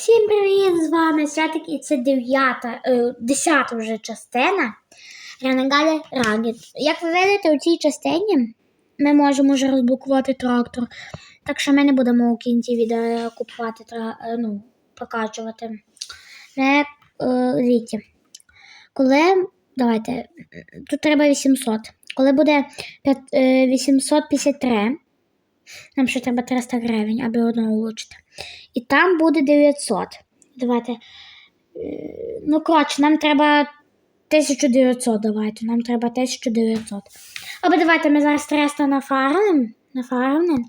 Всім привіт! З вами Святик і це дев'ята, е, десята вже частина Ренегалі Рагіт. Як ви видите, у цій частині ми можемо вже розблокувати трактор. Так що ми не будемо у кінці відео купувати, е, ну, прокачувати. Не, е, дивіться. Коли. Давайте. Тут треба 800. Коли буде п'ят- е, 853, нам ще треба 300 гривень, аби одного влучити. І там буде 900. Давайте. Е, Ну, коротше, нам треба 1900. Давайте. Нам треба 1900. Або давайте ми зараз 300 нафармим. Нафармим.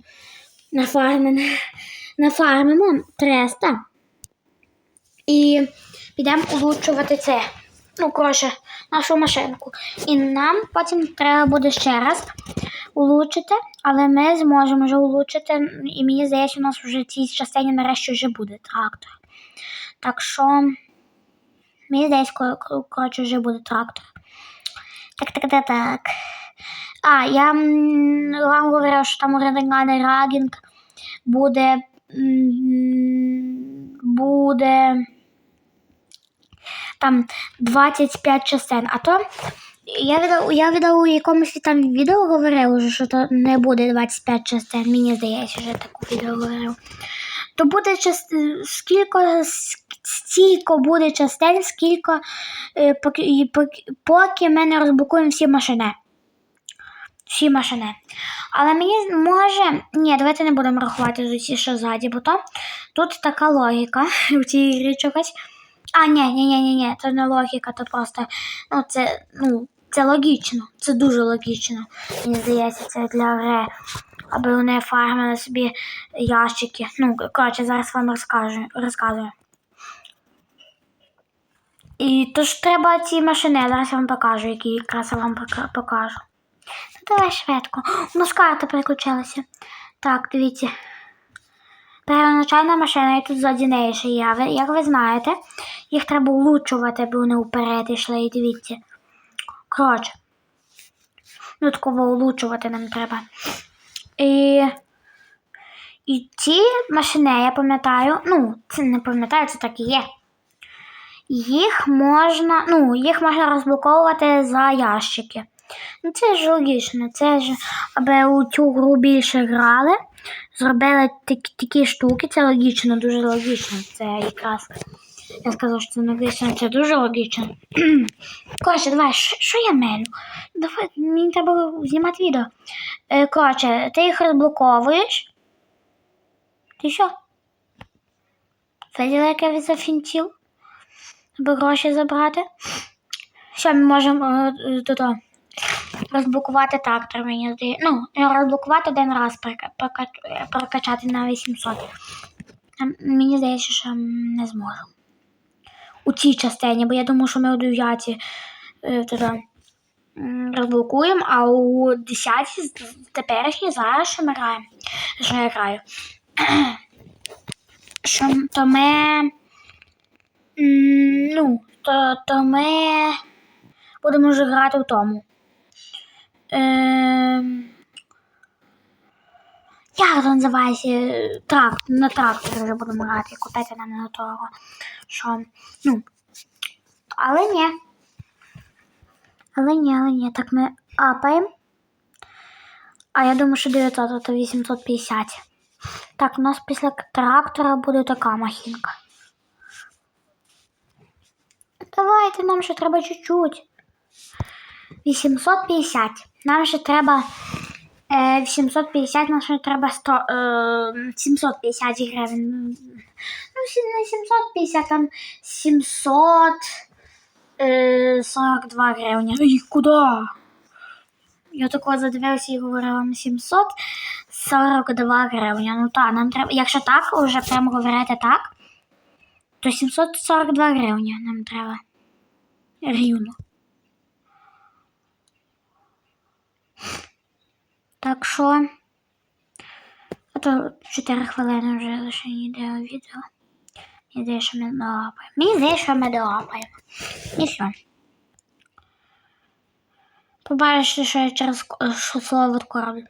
Нафармим. Нафармимо 300. І підемо улучшувати це. Ну, коротше, нашу машинку. І нам потім треба буде ще раз улучшити, але ми зможемо вже улучшити. І мені здається, у нас вже в частині нарешті вже буде трактор. Так що, мені здається, кор- кор- коротше, вже буде трактор. Так, так, так, так. А, я вам говорив, що там у Ренеганий Рагінг буде. Буде там 25 частин. А то я віддав, я віддав у якомусь там відео говорив, що то не буде 25 частин. Мені здається, вже таку відео говорив. То буде част... скільки, стільки буде частин, скільки е, поки, поки ми не розблокуємо всі машини. Всі машини. Але мені може. Ні, давайте не будемо рахувати з усі, що ззаді, бо то тут така логіка у цій грі чогось. А, ні, ні, ні, ні, ні, це не логіка, то просто. Ну, це, ну, це логічно. Це дуже логічно. Мені здається, це для гри. Аби вони фармили собі ящики. Ну, коротше, зараз вам розкажу, розказую. І тож треба ці машини, я зараз вам покажу, які якраз я вам покажу. Ну, давай швидко. У нас карта переключилася. Так, дивіться. Первоначальна машина, і тут ззаді неї. Як ви знаєте, їх треба влучувати, аби вони вперед йшли, і дивіться. Коротше. Ну, такого влучувати нам треба. І, і ці машини, я пам'ятаю, ну, це не пам'ятаю, це так і є. Їх можна, ну, їх можна розблоковувати за ящики. Ну, це ж логічно, це ж, аби у цю гру більше грали, зробили такі, такі штуки, це логічно, дуже логічно. Це якраз. Я сказав, що це не логічно, це дуже логічно. Коротше, давай, що я мелю? Давай, мені треба знімати відео. Е, коротше, ти їх розблоковуєш. Ти що? Виділи, як я зафінтів? Аби гроші забрати. Що ми можемо е, е, то-то, розблокувати трактор, мені здається. Ну, розблокувати один раз, прока- прока- прокачати на 800. Ем, Мені здається, що не зможу. У цій частині, бо я думаю, що ми у 9 е, розблокуємо, а у 10 теперішній зараз що ми граємо. Що я граю. Що, то ми. Ну, то, то ми будемо вже грати в тому. Ем, як це називається? Трак, на тракторі вже будемо грати, купити нам на того. Що, ну. Але ні. Але ні, але ні. Так ми апаємо. А я думаю, що 900, а то 850. Так, у нас після трактора буде така махінка. Давайте, нам ще треба чуть-чуть. 850. Нам ще треба. Е, 850, нам ще треба 100, е, 750 гривень. Ну, не 750, там 700. Е, 42 гривні. Ой, куди? Я такого задивився і говорила на 742 гривні. Ну так, нам треба. Якщо так, вже прямо говорити так, то 742 гривні нам треба. Рівно. Так що. А то 4 хвилини вже лише йде відео. Мені здається, що ми долапаємо. Мені здається, що ми долапаємо. І все. Побачите, що я через що слово роблю.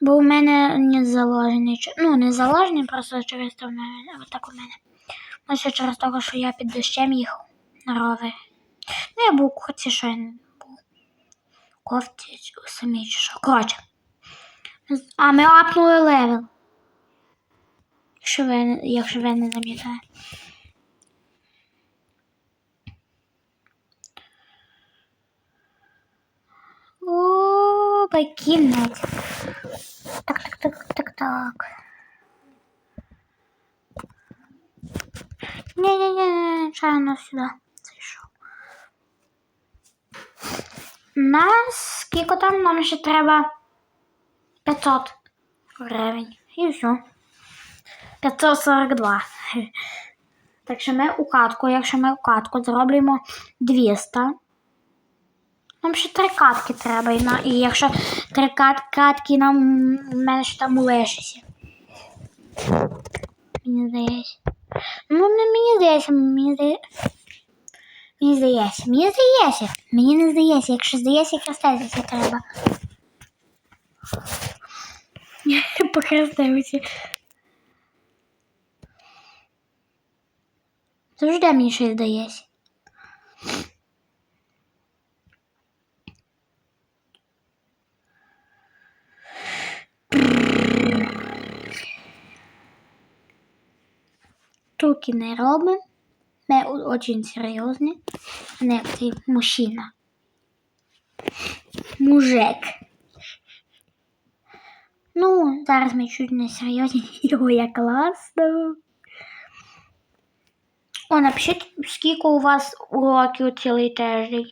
Бо у мене не заложений. Ну, не заложений, просто через то в у мене. Ще через того, що я під дощем їхав на ровері. Ну, я був у курці, що я у самій чи що. Коротше. А ми апнули левел. Якщо ви, якщо ви не замітаєте. О, покинуть. Так, так, так, так, так. Не-не-не, чайно сюди Нас скільки там нам ще треба 500 гривень. І все. 542. Так що ми у катку, якщо ми у катку зроблюємо 200. Нам ще три катки треба, і, на, і якщо три кат, катки нам ще там лишиться. Мені здається. Ну, мені здається, мені здається. Мені здається, мені здається. Мені не здається, якщо здається, хреститися треба. Похрестимося. Завжди мені щось здається. Штуки не робимо. Ми очень серйозні. Не як мужчина. Мужик. Ну, зараз ми чуть не серйозні. Його як класно. О, напишіть, скільки у вас уроків цілий тиждень.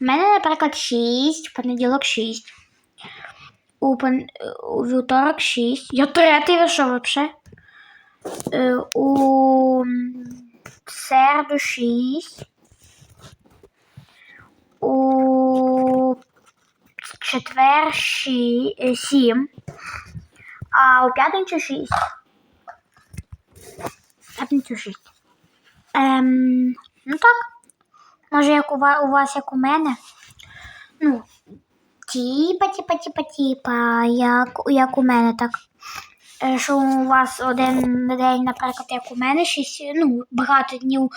У мене, наприклад, 6, в понеділок 6. У, пон... у вівторок 6. Я третій, ви що взагалі? Е, у середу 6. У четвер 7. А у п'ятницю 6. П'ятницю 6. Ем, ну так. Може, як у вас, у вас, як у мене. Ну, тіпа, тіпа, тіпа, тіпа, як, як у мене так. Е, Що у вас один день, наприклад, як у мене, шість, ну, багато днів,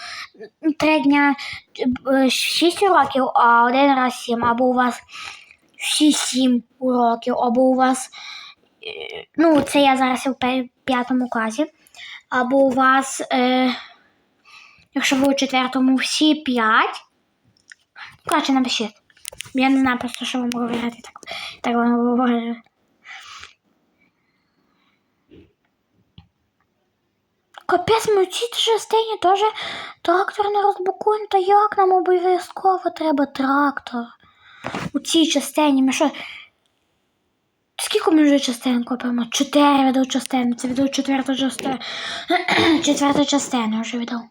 три дня, е, шість уроків, а один раз сім, або у вас всі сім уроків, або у вас, е, ну, це я зараз у п'ятому класі, або у вас, е, якщо ви у четвертому, всі п'ять. Коротше, напишіть. Я не знаю просто, що вам говорити так. Так вам говорю. Капець, ми цій частині теж трактор не розблокуємо, то як нам обов'язково треба трактор? У цій частині ми що? Скільки ми вже частин купимо? Чотири відео частини. Це відео четверта частина. Четверта частина вже відео.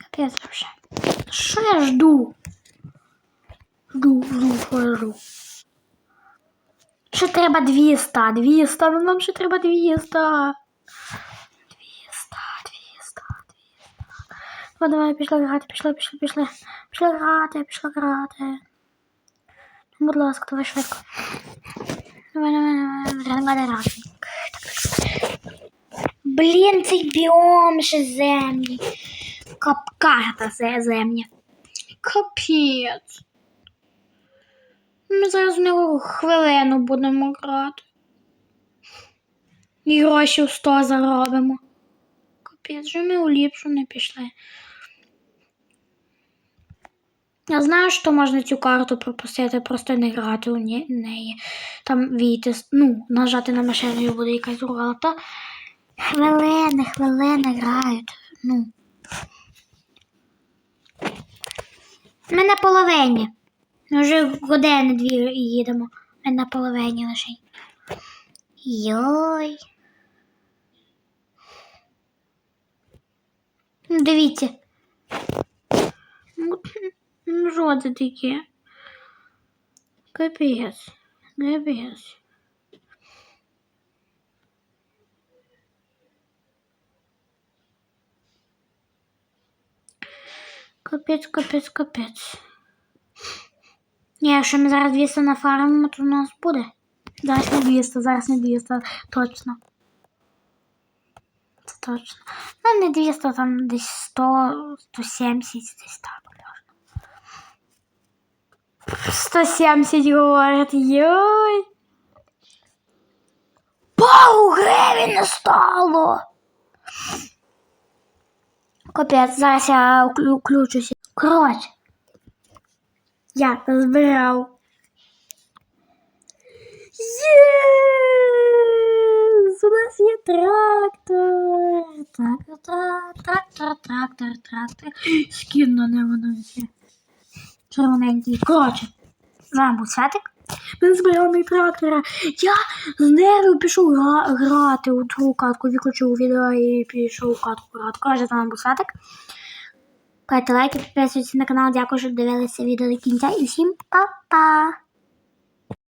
Капець вже. Що я жду? Жду, жду, жду. Ще треба 200, 200, ну нам ще треба 200. 200, 200, 200. Ну, давай, пішли грати, пішли, пішли, пішли. Пішли грати, пішли грати. Ну, Будь ласка, давай швидко. Давай, давай, давай, давай, давай. Блін, цей біом ще землі. Капката це земля. Капець. Ми зараз в нього хвилину будемо грати. І гроші в 100 заробимо. Капець, вже ми у ліпшу не пішли. Я знаю, що можна цю карту пропустити, просто не грати у неї. Там війти, ну, нажати на машину і буде якась друга. То хвилини, хвилини грають. Ну. Ми на половині. Ми вже години дві їдемо. Ми на половині лише. Йой. Ну, Дивіться. Ну, Ну, що це таке? Капець. Капець. Капець, капець, капець. Ні, якщо ми зараз 200 нафармимо, то у нас буде. Зараз не 200, зараз не 200, точно. точно. Ну, не 200, там десь 100, 170, десь так. можна. 170 говорить, йой. Пару гривень стало. Капець, зараз я вклю- включуся. Коротше, я назбирав. Єс! У нас є трактор. Трактор, трактор, трактор, трактор, на нього навіть є. Червоненький. Коротше, з вами був Святик. Він збирав мій трактора. Я з нервів пішов гра- грати у ту катку, виключив відео і пішов катку грати. З вами був Святик. Ставте лайки, підписуйтесь на канал. Дякую, що дивилися відео до кінця. І всім па-па!